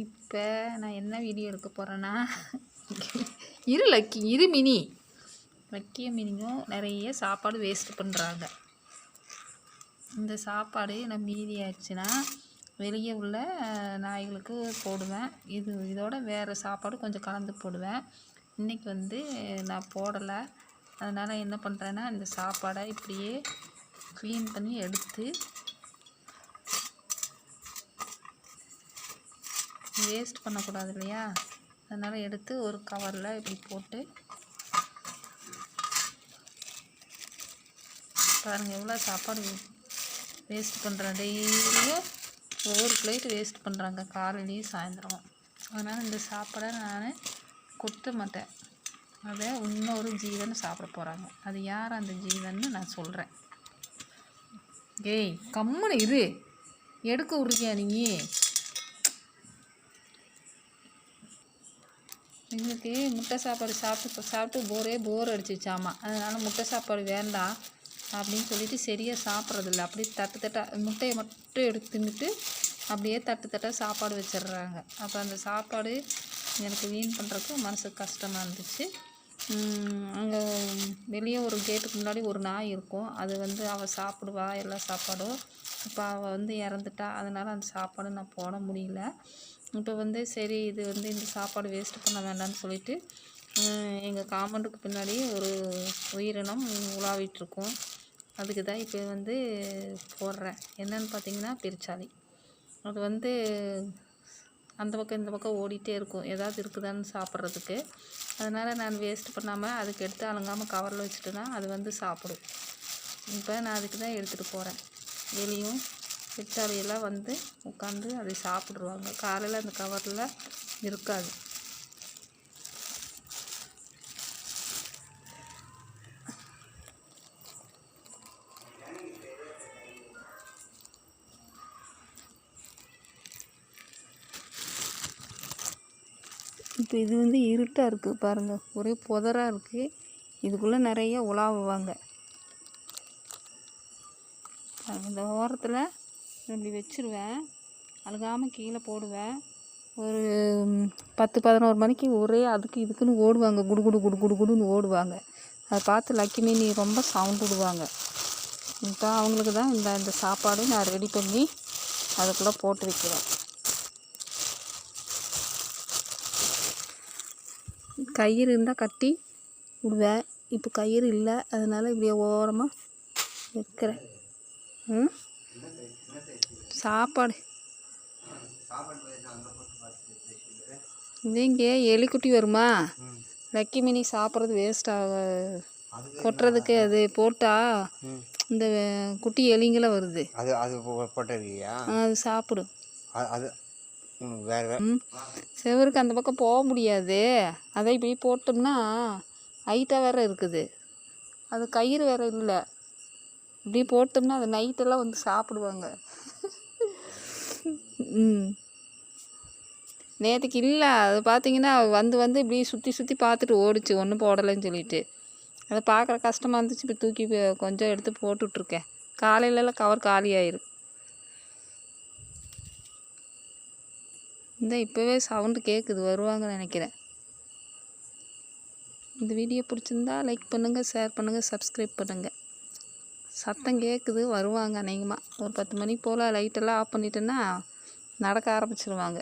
இப்போ நான் என்ன வீடியோ எடுக்க போகிறேன்னா இரு லக்கி இரு மினி. லக்கிய மினியும் நிறைய சாப்பாடு வேஸ்ட் பண்ணுறாங்க இந்த சாப்பாடு நான் மீதி ஆயிடுச்சுன்னா வெளியே உள்ள நாய்களுக்கு போடுவேன். இது இதோட வேறு சாப்பாடு கொஞ்சம் கலந்து போடுவேன். இன்றைக்கி வந்து நான் போடலை. அதனால் என்ன பண்ணுறேன்னா இந்த சாப்பாடை இப்படியே க்ளீன் பண்ணி எடுத்து வேஸ்ட் பண்ணக்கூடாது இல்லையா? அதனால் எடுத்து ஒரு கவரில் இப்படி போட்டு பாருங்கள் எவ்வளோ சாப்பாடு வேஸ்ட் பண்ணுறேன் டெய்லியும் ஒவ்வொரு பிளேட் வேஸ்ட் பண்ணுறாங்க காலையிலையும் சாயந்தரமும். அதனால் இந்த சாப்பாடை நான் கொட்ட மாட்டேன். அதை இன்னொரு ஜீவன் சாப்பிட போகிறாங்க அது யார் அந்த ஜீவன்னு நான் சொல்கிறேன் ஏய் கம்முன்னு இரு. எடுக்க விட்றியா நீ? எங்களுக்கு முட்டை சாப்பாடு சாப்பிட்டு சாப்பிட்டு போரே போர் அடிச்சிச்சாமா அதனால் முட்டை சாப்பாடு வேண்டாம் அப்படின்னு சொல்லிட்டு சரியாக சாப்பிட்றதில்ல. அப்படியே தட்டு தட்டாக முட்டையை மட்டும் எடுத்து தின்னுட்டு அப்படியே தட்டு தட்டாக சாப்பாடு வச்சிடுறாங்க. அப்போ அந்த சாப்பாடு எனக்கு வீண் பண்ணுறதுக்கு மனசுக்கு கஷ்டமாக இருந்துச்சு. அங்கே வெளியே ஒரு கேட்டுக்கு முன்னாடி ஒரு நாய் இருக்கும். அது வந்து அவள் சாப்பிடுவா எல்லா சாப்பாடும். இப்போ அவள் வந்து இறந்துட்டா. அதனால் அந்த சாப்பாடு நான் போட முடியல. இப்போ வந்து சரி இது வந்து இந்த சாப்பாடு வேஸ்ட் பண்ண வேண்டாம்னு சொல்லிட்டு எங்கள் காம்பவுண்டுக்கு பின்னாடி ஒரு உயிரினம் உலாவிட்டுருக்கோம். அதுக்கு தான் இப்போ வந்து போடுறேன். என்னன்னு பார்த்தீங்கன்னா பெருச்சாளி அது வந்து அந்த பக்கம் இந்த பக்கம் ஓடிட்டே இருக்கும். ஏதாவது இருக்குதான்னு சாப்பிட்றதுக்கு. அதனால் நான் வேஸ்ட் பண்ணாமல் அதுக்கு எடுத்து அலங்காமல் கவரில் வச்சுட்டுனா அது வந்து சாப்பிடும். இப்போ நான் அதுக்கு தான் எடுத்துகிட்டு போகிறேன் வெளியும் பெருச்சாளியெல்லாம் வந்து உட்காந்து அதை சாப்பிட்ருவாங்க காலையில் அந்த கவரில் இருக்காது. இப்போ இது வந்து இருட்டாக இருக்குது பாருங்கள் ஒரே புதராக இருக்குது இதுக்குள்ளே நிறைய உலாவுவாங்க. இந்த ஓரத்தில் இப்படி வச்சிருவேன். அழுகாமல் கீழே போடுவேன். ஒரு பத்து பதினோரு மணிக்கு ஒரே அதுக்கு இதுக்குன்னு ஓடுவாங்க. குடு குடு குடு குடு குடுன்னு ஓடுவாங்க. அதை பார்த்து லக்கிமி நீ ரொம்ப சவுண்ட் விடுவாங்க. இப்போ அவங்களுக்கு தான் இந்த இந்த சாப்பாடு நான் ரெடி பண்ணி அதுக்குள்ளே போட்டு வைக்கிறேன். கயிறு இருந்தால் கட்டி விடுவேன். இப்போ கயிறு இல்லை. அதனால் இப்படியே ஓரமாக வைக்கிறேன். ம்? சாப்பாடு. இங்கே எலிக்குட்டி வருமா? லக்கி மினி சாப்பிட்றது வேஸ்ட் ஆக கொட்டுறதுக்கு அது போட்டால் இந்த குட்டி எலிங்கள வருது. அது அது போட்டிருக்கியா? அது சாப்பிடும். அது வேற ம். செவருக்கு அந்த பக்கம் போக முடியாது. அதை இப்படி போட்டோம்னா ஹைட்டாக வேற இருக்குது. அது கயிறு வேற இல்லை. இப்படி போட்டோம்னா அது நைட்டெல்லாம் வந்து சாப்பிடுவாங்க. ம். நேற்றுக்கு இல்லை அது பார்த்தீங்கன்னா வந்து வந்து இப்படி சுற்றி சுற்றி பார்த்துட்டு ஓடிச்சு ஒன்றும் போடலைன்னு சொல்லிட்டு. அதை பார்க்குற கஷ்டமாக இருந்துச்சு இப்போ தூக்கி கொஞ்சம் எடுத்து போட்டுட்ருக்கேன். காலையிலலாம் கவர் காலி ஆயிரும். இந்த இப்போவே சவுண்டு கேட்குது வருவாங்கன்னு நினைக்கிறேன். இந்த வீடியோ பிடிச்சிருந்தா லைக் பண்ணுங்கள் ஷேர் பண்ணுங்கள் சப்ஸ்கிரைப் பண்ணுங்கள் சத்தம் கேட்குது வருவாங்க அநேகமாக ஒரு பத்து மணி போல் லைட்டெல்லாம் ஆஃப் பண்ணிட்டேன்னா நடக்க ஆரம்பிச்சிருவாங்க.